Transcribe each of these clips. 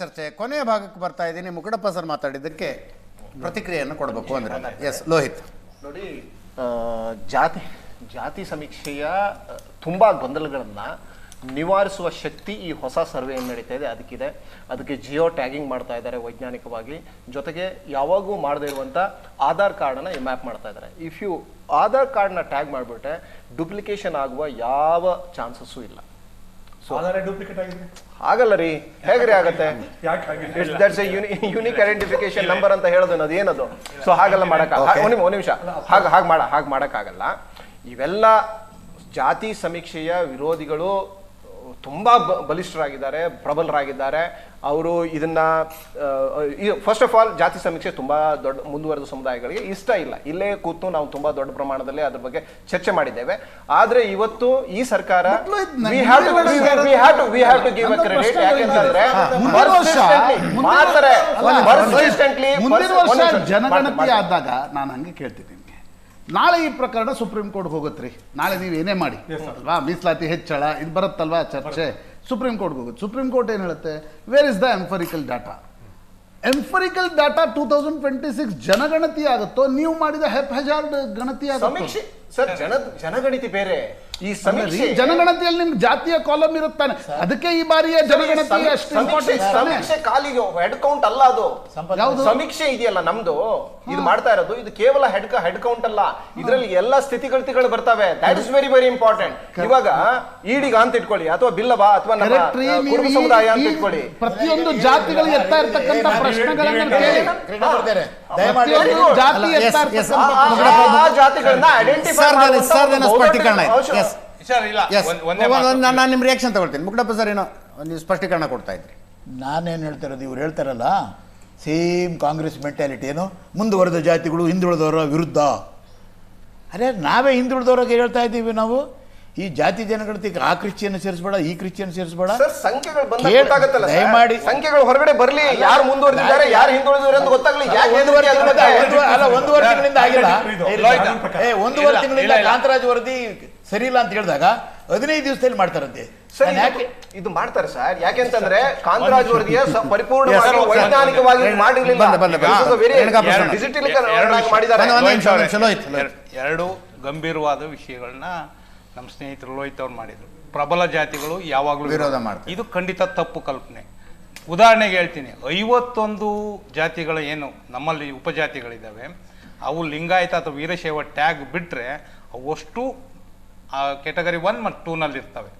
ಚರ್ಚೆ. ಕೊನೆಯ ಭಾಗಕ್ಕೆ ಬರ್ತಾ ಇದ್ದೀನಿ. ಮುಕುಡಪ್ಪ ಸರ್ ಮಾತಾಡಿದ್ದಕ್ಕೆ ಪ್ರತಿಕ್ರಿಯೆಯನ್ನು ಕೊಡಬೇಕು ಅಂದ್ರೆ. ಎಸ್ ಲೋಹಿತ್ ನೋಡಿ ಜಾತಿ ಜಾತಿ ಸಮೀಕ್ಷೆಯ ತುಂಬ ಗೊಂದಲಗಳನ್ನ ನಿವಾರಿಸುವ ಶಕ್ತಿ ಈ ಹೊಸ ಸರ್ವೆ ಏನು ನಡೀತಾ ಇದೆ. ಅದಕ್ಕಿದೆ. ಅದಕ್ಕೆ ಜಿಯೋ ಟ್ಯಾಗಿಂಗ್ ಮಾಡ್ತಾ ಇದ್ದಾರೆ ವೈಜ್ಞಾನಿಕವಾಗಿ. ಜೊತೆಗೆ ಯಾವಾಗೂ ಮಾಡದೇ ಇರುವಂಥ ಆಧಾರ್ ಕಾರ್ಡನ್ನು ಈ ಮ್ಯಾಪ್ ಮಾಡ್ತಾ ಇದ್ದಾರೆ. ಇಫ್ ಯು ಆಧಾರ್ ಕಾರ್ಡ್ನ ಟ್ಯಾಗ್ ಮಾಡಿಬಿಟ್ರೆ ಡುಪ್ಲಿಕೇಶನ್ ಆಗುವ ಯಾವ ಚಾನ್ಸಸ್ಸು ಇಲ್ಲ. ಡೂಪ್ಲಿಕೇಟ್ ಆಗಿದೆ. ಆಗಲ್ಲ ರೀ. ಹೇಗ್ರಿ ಆಗತ್ತೆ? A that's unique identification number ಅಂತ ಹೇಳೋದು ಅದು ಏನದು? ಸೊ ಹಾಗೆಲ್ಲ ಮಾಡಕ್ ಒಂದು ನಿಮಿಷ ಹಾಗ ನಿಮಿಷ. ಹಾಗೆ ಹಾಗೆ ಮಾಡ ಹಾಗೆ ಮಾಡಕ್ಕಾಗಲ್ಲ. ಇವೆಲ್ಲ ಜಾತಿ ಸಮೀಕ್ಷೆಯ ವಿರೋಧಿಗಳು ತುಂಬಾ ಬಲಿಷ್ಠರಾಗಿದ್ದಾರೆ ಪ್ರಬಲರಾಗಿದ್ದಾರೆ. ಅವರು ಇದನ್ನ ಫಸ್ಟ್ ಆಫ್ ಆಲ್ ಜಾತಿ ಸಮೀಕ್ಷೆ ತುಂಬಾ ದೊಡ್ಡ ಮುಂದುವರೆದ ಸಮುದಾಯಗಳಿಗೆ ಇಷ್ಟ ಇಲ್ಲ. ಇಲ್ಲೇ ಕೂತು ನಾವು ತುಂಬಾ ದೊಡ್ಡ ಪ್ರಮಾಣದಲ್ಲಿ ಅದ್ರ ಬಗ್ಗೆ ಚರ್ಚೆ ಮಾಡಿದ್ದೇವೆ. ಆದ್ರೆ ಇವತ್ತು ಈ ಸರ್ಕಾರ ಜನಗಣತಿ ಆದಾಗ ನಾನು ಹಂಗೆ ಕೇಳ್ತೀನಿ ನಾಳೆ ಈ ಪ್ರಕರಣ ಸುಪ್ರೀಂ ಕೋರ್ಟ್ ಹೋಗುತ್ತೆ ನಾಳೆ ನೀವು ಏನೇ ಮಾಡಿ. ಅಲ್ವಾ? ಮೀಸಲಾತಿ ಹೆಚ್ಚಳ ಇದು ಬರುತ್ತಲ್ವಾ ಚರ್ಚೆ? ಸುಪ್ರೀಂ ಕೋರ್ಟ್ ಹೋಗುತ್ತೆ. ಸುಪ್ರೀಂ ಕೋರ್ಟ್ ಏನು ಹೇಳುತ್ತೆ? Where is the empirical data empirical data two thousand twenty six ಜನಗಣತಿ ಆಗುತ್ತೋ ನೀವು ಮಾಡಿದ ಹೆಪ್ ಹೆಜಾರ್ಡ್ ಗಣತಿ ಆಗುತ್ತೋ ಸರ್ ಜನ ಜನಗಣತಿ ಬೇರೆ. ಈ ಸಮೀಕ್ಷೆ ಜನಗಣತಿಯಲ್ಲಿ ನಿಮ್ಗೆ ಜಾತಿಯ ಕಾಲಮ್ ಇರುತ್ತಾನೆ. ಅದಕ್ಕೆ ಈ ಬಾರಿಯ ಜನಗಣತಿ ಸಮೀಕ್ಷೆ- ಅಷ್ಟು ಸಮೀಕ್ಷೆ ಸಮೀಕ್ಷೆ ಕಾಲಿಗೆ ಹೆಡ್ ಕೌಂಟ್ ಅಲ್ಲ ಅದು. ಯಾವುದು? ಸಮೀಕ್ಷೆ ಇದೆಯಲ್ಲ ನಮ್ದು. ಇದು ಮಾಡ್ತಾ ಇರೋದು. ಇದು ಕೇವಲ ಹೆಡ್ ಹೆಡ್ ಕೌಂಟ್ ಅಲ್ಲ. ಇದರಲ್ಲಿ ಎಲ್ಲಾ ಸ್ಥಿತಿಗತಿಗಳು ಬರ್ತವೆ. That is very very important ಇವಾಗ ಈಡಿಗ ಅಂತ ಇಟ್ಕೊಳ್ಳಿ ಅಥವಾ ಬಿಲ್ಲವ ಅಥವಾ ಕುರುಬ ಸಮುದಾಯ ಅಂತ ಇಟ್ಕೊಳ್ಳಿ. ಪ್ರತಿಯೊಂದು ಜಾತಿಗಳು ಎತ್ತಾ ಇರ್ತಕ್ಕಂಥ ಪ್ರಶ್ನೆಗಳನ್ನ ನಾನು ನಿಮ್ಮ ರಿಯಾಕ್ಷನ್ ತಗೊಳ್ತೀನಿ. ಮುಕುಡಪ್ಪ ಸರ್ ಏನೋ ನೀವು ಸ್ಪಷ್ಟೀಕರಣ ಕೊಡ್ತಾ ಇದ್ರಿ. ನಾನೇನು ಹೇಳ್ತಾ ಇರೋದು ಇವ್ರು ಹೇಳ್ತಾರಲ್ಲ ಸೇಮ್ ಕಾಂಗ್ರೆಸ್ ಮೆಂಟಾಲಿಟಿ ಏನು? ಮುಂದುವರೆದ ಜಾತಿಗಳು ಹಿಂದುಳಿದವರ ವಿರುದ್ಧ. ಅರೆ ನಾವೇ ಹಿಂದುಳಿದವ್ರಿಗೆ ಹೇಳ್ತಾ ಇದ್ದೀವಿ ನಾವು. ಈ ಜಾತಿ ಜನಗಣತಿಗೆ ಆ ಕ್ರಿಶ್ಚಿಯನ್ ಸೇರಿಸಬೇಡ ಈ ಕ್ರಿಶ್ಚಿಯನ್ ಸೇರಿಸಬೇಡ ಸರ್ ಸಂಖ್ಯೆಗಳು ಬಂದಾಗ ಗೊತ್ತಾಗುತ್ತಲ್ಲ ಸರ್. ದಯಮಾಡಿ. ಸಂಖ್ಯೆಗಳು ಹೊರಗಡೆ ಬರ್ಲಿ ಯಾರು ಮುಂದುವರೆದಿದ್ದಾರೆ ಯಾರು ಹಿಂದುಳಿದಿದ್ದಾರೆ ಅಂತ ಗೊತ್ತಾಗ್ಲಿ ಯಾಕೆ ಒಂದೂವರೆ ಹೆದರಿಕೆ ತಿಂಗಳಿಂದ ಆಗುತ್ತೆ? ಒಂದೂವರೆ- ಅಲ್ಲ ಒಂದೂವರೆ ತಿಂಗಳಿಂದ ಆಗಿಲ್ಲ. ಏ ಒಂದೂವರೆ ಇಲ್ಲ, ತಿಂಗಳಿಂದ ಇಲ್ಲ, ಇಲ್ಲ. ಕಾಂತರಾಜ್ ವರದಿ ಸರಿ ಇಲ್ಲ ಅಂತ ಹೇಳಿದಾಗ ಹದಿನೈದು ದಿವಸದಲ್ಲಿ ಮಾಡ್ತಾರಂತೆ ಸರ್, ನಾನ್ ಯಾಕೆ ಇದು- ಇದು ಮಾಡ್ತಾರೆ ಸರ್ ಯಾಕೆಂತಂದ್ರೆ ಕಾಂತರಾಜ್ ವರದಿಯ ಪರಿಪೂರ್ಣ ಪರಿಪೂರ್ಣವಾಗಿ. ವೈಜ್ಞಾನಿಕವಾಗಿ ಬಂದ- ಮಾಡಿರ್ಲಿಲ್ಲ ಬಂದ- ಬಂದ- ಎರಡು ವಿಷಯ. ಮಾಡಿದ್ದಾರೆ ಒಂದು ನಿಮಿಷ, ಒಂದು ಎರಡು ಗಂಭೀರವಾದ ವಿಷಯಗಳನ್ನ ನಮ್ಮ ಸ್ನೇಹಿತರು ಲೋಹಿತ್ ಅವ್ರು ಮಾಡಿದ್ರು. ಪ್ರಬಲ ಜಾತಿಗಳು ಯಾವಾಗಲೂ ವಿರೋಧ ಮಾಡ್ತಾರೆ. ಇದು ಖಂಡಿತ ತಪ್ಪು ಕಲ್ಪನೆ. ಉದಾಹರಣೆಗೆ ಹೇಳ್ತೀನಿ ಐವತ್ತೊಂದು ಜಾತಿಗಳು ಏನು ನಮ್ಮಲ್ಲಿ ಉಪಜಾತಿಗಳಿದ್ದಾವೆ ಅವು ಲಿಂಗಾಯತ ಅಥವಾ ವೀರಶೈವ ಟ್ಯಾಗ್ ಬಿಟ್ಟರೆ ಅವಷ್ಟು ಆ ಕೆಟಗರಿ ಒನ್ ಮತ್ತು ಟೂನಲ್ಲಿರ್ತವೆ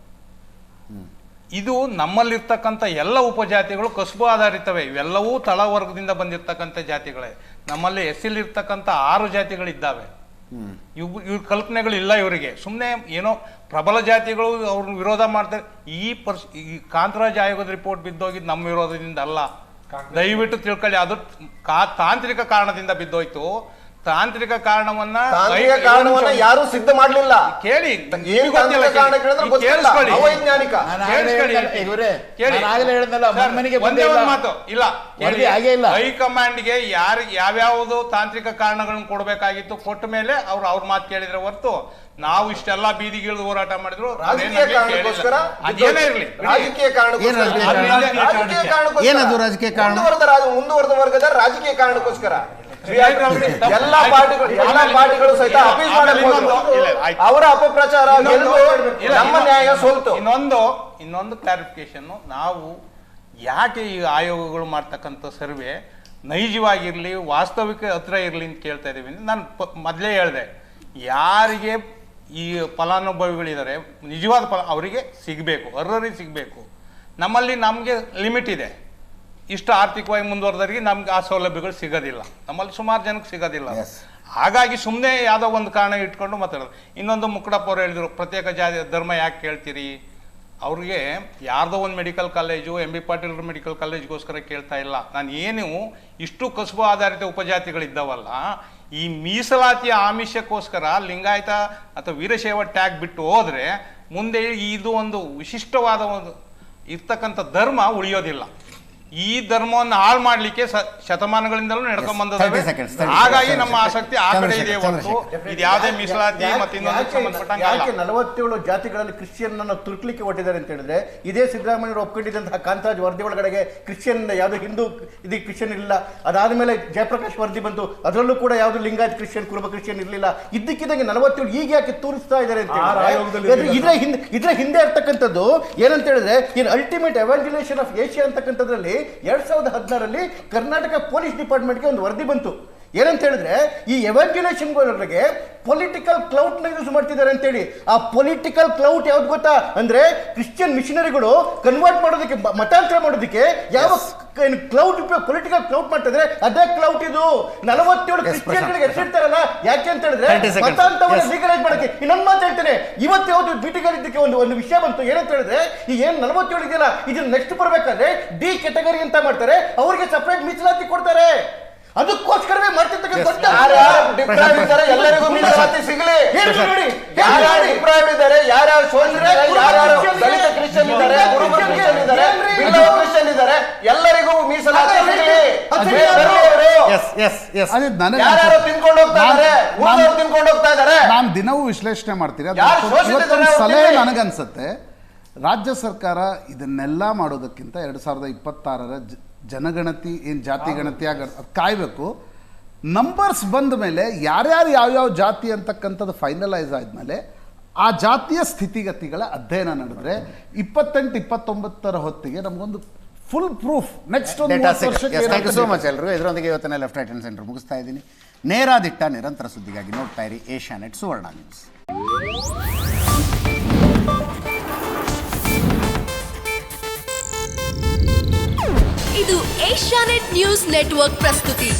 ಇದು ನಮ್ಮಲ್ಲಿರ್ತಕ್ಕಂಥ ಎಲ್ಲ ಉಪಜಾತಿಗಳು ಕಸುಬು ಆಧಾರಿತವೆ. ಇವೆಲ್ಲವೂ ತಳವರ್ಗದಿಂದ ಬಂದಿರತಕ್ಕಂಥ ಜಾತಿಗಳೇ. ನಮ್ಮಲ್ಲಿ ಎಸ್ ಇರ್ತಕ್ಕಂಥ ಆರು ಜಾತಿಗಳಿದ್ದಾವೆ. ಇವ್ ಇವ್ರ ಕಲ್ಪನೆಗಳು ಇಲ್ಲ ಇವರಿಗೆ. ಸುಮ್ಮನೆ ಏನೋ ಪ್ರಬಲ ಜಾತಿಗಳು ಅವ್ರನ್ನ ವಿರೋಧ ಮಾಡ್ತಾರೆ. ಈ ಪರ್ಸ್ ಈ ಕಾಂತರಾಜ್ ಆಯೋಗದ ರಿಪೋರ್ಟ್ ಬಿದ್ದೋಗಿದ್ದು ನಮ್ಮ ವಿರೋಧದಿಂದ ಅಲ್ಲ. ದಯವಿಟ್ಟು ತಿಳ್ಕೊಳ್ಳಿ ಅದು ಕಾ ತಾಂತ್ರಿಕ ಕಾರಣದಿಂದ ಬಿದ್ದೋಯ್ತು. ತಾಂತ್ರಿಕ ಕಾರಣವನ್ನ ತಾಂತ್ರಿಕ ಕಾರಣವನ್ನ ಯಾರು ಸಿದ್ಧ ಮಾಡ್ಲಿಲ್ಲ ಕೇಳಿ ಏನು ಗೊತ್ತಿಲ್ಲ ಕಾರಣ ಕೇಳಿದ್ರೆ ಕೇಳಿಸ್ಕೊಳ್ಳಿ. ಅವೈಜ್ಞಾನಿಕ ಇವರೇ, ಕೇಳಿ. ಆಗಲೇ ಒಂದೇ. ಒಂದು ಮಾತು ಇಲ್ಲ ವರದಿ ಆಗೇ ಇಲ್ಲ. ಹೈಕಮಾಂಡ್ಗೆ ಯಾರು ಯಾವ್ಯಾವುದು ತಾಂತ್ರಿಕ ಕಾರಣಗಳನ್ನು ಕೊಡಬೇಕಾಗಿತ್ತು ಕೊಟ್ಟ ಮೇಲೆ ಅವ್ರು ಅವ್ರ ಮಾತು ಕೇಳಿದ್ರೆ ಹೊರತು ನಾವು ಇಷ್ಟೆಲ್ಲ ಬೀದಿಗಿಳಿದು ಹೋರಾಟ ಮಾಡಿದ್ರು ರಾಜಕೀಯ ಕಾರಣಕ್ಕೋಸ್ಕರ ಕೇಳಿಲ್ಲ. ಅದೇನೇ ಇರ್ಲಿ ರಾಜಕೀಯ ಕಾರಣಕ್ಕೋಸ್ಕರ ಏನ್ ರಾಜಕೀಯ ಕಾರಣ? ರಾಜಕೀಯ ಕಾರಣಕ್ಕೋಸ್ಕರ ಏನದು ರಾಜಕೀಯ ಕಾರಣ? ಮುಂದುವರೆದ ಮುಂದುವರೆದ ವರ್ಗದ ರಾಜಕೀಯ ಕಾರಣಕ್ಕೋಸ್ಕರ ಎಲ್ಲ. ಪಾರ್ಟಿಗಳು ಎಲ್ಲಾ ಪಾರ್ಟಿಗಳು ಸಹಿತ ಅಪೀಲ್ ಮಾಡಕ್ ಅವರ ಅಪಪ್ರಚಾರ ನಮ್ಮ ನ್ಯಾಯ ಸೋಲ್ತು. ಇನ್ನೊಂದು ಇನ್ನೊಂದು ಕ್ಲಾರಿಫಿಕೇಶನ್ ನಾವು ಯಾಕೆ ಈ ಆಯೋಗಗಳು ಮಾಡ್ತಕ್ಕಂಥ ಸರ್ವೆ ನೈಜವಾಗಿರ್ಲಿ ವಾಸ್ತವಿಕ ಹತ್ರ ಇರಲಿ ಅಂತ ಕೇಳ್ತಾ ಇದೀವಿ ನಾನು ಮೊದಲೇ ಹೇಳಿದೆ ಯಾರಿಗೆ ಈ ಫಲಾನುಭವಿಗಳಿದ್ದಾರೆ ನಿಜವಾದ ಫಲ ಅವರಿಗೆ ಸಿಗಬೇಕು ಅರ್ಹರಿಗೆ ಸಿಗಬೇಕು. ನಮ್ಮಲ್ಲಿ ನಮಗೆ ಲಿಮಿಟ್ ಇದೆ. ಇಷ್ಟು ಆರ್ಥಿಕವಾಗಿ ಮುಂದುವರೆದವರಿಗೆ ನಮ್ಗೆ ಆ ಸೌಲಭ್ಯಗಳು ಸಿಗೋದಿಲ್ಲ. ನಮ್ಮಲ್ಲಿ ಸುಮಾರು ಜನಕ್ಕೆ ಸಿಗೋದಿಲ್ಲ. ಹಾಗಾಗಿ ಸುಮ್ಮನೆ ಯಾವುದೋ ಒಂದು ಕಾರಣ ಇಟ್ಕೊಂಡು ಮಾತಾಡೋದು. ಇನ್ನೊಂದು ಮುಕ್ಕಡಪ್ಪ ಅವ್ರು ಹೇಳಿದ್ರು ಪ್ರತ್ಯೇಕ ಜಾತಿ ಧರ್ಮ ಯಾಕೆ ಕೇಳ್ತೀರಿ? ಅವ್ರಿಗೆ ಯಾರ್ದೋ ಒಂದು medical college M B Patil medical ಕಾಲೇಜ್ಗೋಸ್ಕರ ಕೇಳ್ತಾ ಇಲ್ಲ. ನಾನು ಏನು ಇಷ್ಟು ಕಸುಬು ಆಧಾರಿತ ಉಪಜಾತಿಗಳಿದ್ದಾವಲ್ಲ ಈ ಮೀಸಲಾತಿಯ ಆಮಿಷಕ್ಕೋಸ್ಕರ ಲಿಂಗಾಯತ ಅಥವಾ ವೀರಶೈವ ಟ್ಯಾಗ್ ಬಿಟ್ಟು ಹೋದರೆ ಮುಂದೆ ಇದು ಒಂದು ವಿಶಿಷ್ಟವಾದ ಒಂದು ಇರ್ತಕ್ಕಂಥ ಧರ್ಮ ಉಳಿಯೋದಿಲ್ಲ. ಈ ಧರ್ಮವನ್ನು ಹಾಳು ಮಾಡ್ಲಿಕ್ಕೆ ಶತಮಾನಗಳಿಂದಲೂ ನಡ್ಕೊಂಡ್ ಬಂದದವೆ 30 seconds, 30 ಹಾಗಾಗಿ ನಮ್ಮ ಆಸಕ್ತಿ ಆ ಕಡೆ ಇದೆ ಹೊರತು. ಇದು ಯಾವುದೇ ಮೀಸಲಾತಿ ಮತ್ತೆ ಇನ್ನೊಂದು ಸಂಬಂಧಪಟ್ಟಂಗೆ ಯಾಕೆ ನಲವತ್ತೇಳು ಜಾತಿಗಳಲ್ಲಿ ಕ್ರಿಶ್ಚಿಯನ್ ಅನ್ನು ತುರ್ಕ್ಲಿಕ್ಕೆ ಹೊಟ್ಟಿದ್ದಾರೆ ಅಂತ ಹೇಳಿದ್ರೆ ಇದೇ ಸಿದ್ದರಾಮಯ್ಯವರು ಒಪ್ಕೊಂಡಿದ್ದಂತಹ ಕಾಂತರಾಜ್ ವರದಿ ಒಳಗಡೆಗೆ ಕ್ರಿಶ್ಚಿಯನ್ ಯಾವುದು ಹಿಂದೂ ಇದು ಕ್ರಿಶ್ಚಿಯನ್ ಇಲ್ಲ. ಅದಾದ್ಮೇಲೆ ಜಯಪ್ರಕಾಶ್ ವರದಿ ಬಂತು. ಅದರಲ್ಲೂ ಕೂಡ ಯಾವುದು ಲಿಂಗಾಯತ್ ಕ್ರಿಶ್ಚಿಯನ್ ಕುರುಬ ಕ್ರಿಶ್ಚಿಯನ್ ಇರಲಿಲ್ಲ. ಇದ್ದಕ್ಕಿದ್ದಂಗೆ ನಲವತ್ತೇಳು ಈಗ ಯಾಕೆ ತೋರಿಸ್ತಾ ಇದ್ದಾರೆ ಅಂತ ಹೇಳಿದ್ರೆ, ಆಯೋಗದಲ್ಲಿ ಇದ್ರ- ಇದ್ರ ಹಿಂದೆ ಇದ್ರ ಹಿಂದೆ ಇರ್ತಕ್ಕಂಥದ್ದು ಏನಂತ ಹೇಳಿದ್ರೆ in ultimate evangelisation of Asia ಅಂತಕ್ಕಂಥದ್ರಲ್ಲಿ ಎರಡ್ ಸಾವಿರದ ಹದಿನಾರಲ್ಲಿ ಕರ್ನಾಟಕ ಪೊಲೀಸ್ ಡಿಪಾರ್ಟ್ಮೆಂಟ್ಗೆ ಒಂದು ವರದಿ ಬಂತು. ಏನಂತ ಹೇಳಿದ್ರೆ, ಈ ಎವಾಂಜುಲೇಷನ್ಗಳಿಗೆ ಪೊಲಿಟಿಕಲ್ ಕ್ಲೌಟ್ನ ಯೂಸ್ ಮಾಡ್ತಿದ್ದಾರೆ ಅಂತೇಳಿ. ಆ ಪೊಲಿಟಿಕಲ್ ಕ್ಲೌಟ್ ಯಾವ್ದು ಗೊತ್ತಾ? ಅಂದ್ರೆ ಕ್ರಿಶ್ಚಿಯನ್ ಮಿಷನರಿಗಳು ಕನ್ವರ್ಟ್ ಮಾಡೋದಕ್ಕೆ ಮತಾಂತರ ಮಾಡೋದಕ್ಕೆ ಯಾವ ಕ್ಲೌಟ್ ಉಪಯೋಗ ಪೊಲಿಟಿಕಲ್ ಕ್ಲೌಟ್ ಮಾಡ್ತಿದ್ರೆ ಅದೇ ಕ್ಲೌಡ್ ಇದು. ನಲವತ್ತೇಳು ಕ್ರಿಶ್ಚಿಯನ್ಗಳಿಗೆ ಹೆಸರಿಡ್ತಾರಲ್ಲ ಯಾಕೆ ಅಂತ ಹೇಳಿದ್ರೆ 30 seconds. ಮತಾಂತರವನ್ನು Yes. ಲೀಗಲೈಸ್ ಮಾಡಕ್ಕೆ. ಇನ್ನೊಂದು ಮಾತು ಹೇಳ್ತೇನೆ. ಇವತ್ತು ಯಾವ್ದು ಮೀಟಿಂಗ್ ಒಂದು ಒಂದು ವಿಷಯ ಬಂತು ಏನಂತ ಹೇಳಿದ್ರೆ ಈ ಏನ್ ನಲವತ್ತೇಳು ಇದೆಯಲ್ಲ ಇದನ್ನ ನೆಕ್ಸ್ಟ್ ಬರ್ಬೇಕಾದ್ರೆ ಡಿ ಕೆಟಗರಿ ಅಂತ ಮಾಡ್ತಾರೆ. ಅವರಿಗೆ ಸಪರೇಟ್ ಮೀಸಲಾತಿ ಕೊಡ್ತಾರೆ. ಅದಕ್ಕೋಸ್ಕರವೇ ಮಾಡ್ತಿರ್ತಕ್ಕಂಥ ಎಲ್ಲರಿಗೂ ಮೀಸಲಾತಿ ಸಿಗಲಿ. ನೋಡಿ ಯಾರ್ಯಾರು deprived ಇದ್ದಾರೆ ಯಾರ್ಯಾರು ಶೋಷಿತರೆ ಯಾರ್ಯಾರು ದಲಿತ ಕ್ರಿಶ್ಚಿಯನ್ ಇದ್ದಾರೆ ಕುರುಬ ಕ್ರಿಶ್ಚಿಯನ್ ಇದ್ದಾರೆ ಬಿಲ್ಲವ ಕ್ರಿಶ್ಚಿಯನ್ ಇದ್ದಾರೆ ಎಲ್ಲರಿಗೂ ಮೀಸಲಾತಿ ಸಿಗಲಿ ಎಸ್ ಎಸ್ ಎಸ್ ಅದೇ ನನಗೆ ಯಾರ್ಯಾರು ತಿನ್ಕೊಂಡು ಹೋಗ್ತಾ ಇದ್ದಾರೆ ನಾನು- ಉಳಿದವ್ರು ತಿನ್ಕೊಂಡು ಹೋಗ್ತಾ ಇದ್ದಾರೆ ನಾನು ದಿನವೂ ವಿಶ್ಲೇಷಣೆ ಇವತ್ತೊಂದು ಸಲಹೆ? ನನಗನ್ಸುತ್ತೆ. ರಾಜ್ಯ ಸರ್ಕಾರ ಇದನ್ನೆಲ್ಲ ಮಾಡೋದಕ್ಕಿಂತ ಎರಡು ಸಾವಿರದ ಇಪ್ಪತ್ತಾರರ ಜನಗಣತಿ ಏನು ಜಾತಿ ಗಣತಿ ಆಗ ಕಾಯ್ಬೇಕು. ನಂಬರ್ಸ್ ಬಂದ ಮೇಲೆ ಯಾರ್ಯಾರು ಯಾವ್ಯಾವ ಜಾತಿ ಅಂತಕ್ಕಂಥದ್ದು ಫೈನಲೈಸ್ ಆದ್ಮೇಲೆ ಆ ಜಾತಿಯ ಸ್ಥಿತಿಗತಿಗಳ ಅಧ್ಯಯನ ನಡೆದ್ರೆ ಇಪ್ಪತ್ತೆಂಟು ಇಪ್ಪತ್ತೊಂಬತ್ತರ ಹೊತ್ತಿಗೆ ನಮಗೊಂದು full proof next thank you so much ಎಲ್ಲರೂ ಇದರೊಂದಿಗೆ ಇವತ್ತಿನ ಲೆಫ್ಟ್ ರೈಟ್ ಹ್ಯಾಂಡ್ ಸೆಂಟರ್ ಮುಗಿಸ್ತಾ ಇದ್ದೀನಿ. ನೇರಾದಿಟ್ಟ ನಿರಂತರ ಸುದ್ದಿಗಾಗಿ ನೋಡ್ತಾ ಇರಿ ಏಷ್ಯಾ ನೆಟ್ ಸುವರ್ಣ ನ್ಯೂಸ್. ಇದು ಏಷ್ಯಾನೆಟ್ ನ್ಯೂಸ್ ನೆಟ್ವರ್ಕ್ ಪ್ರಸ್ತುತಿ.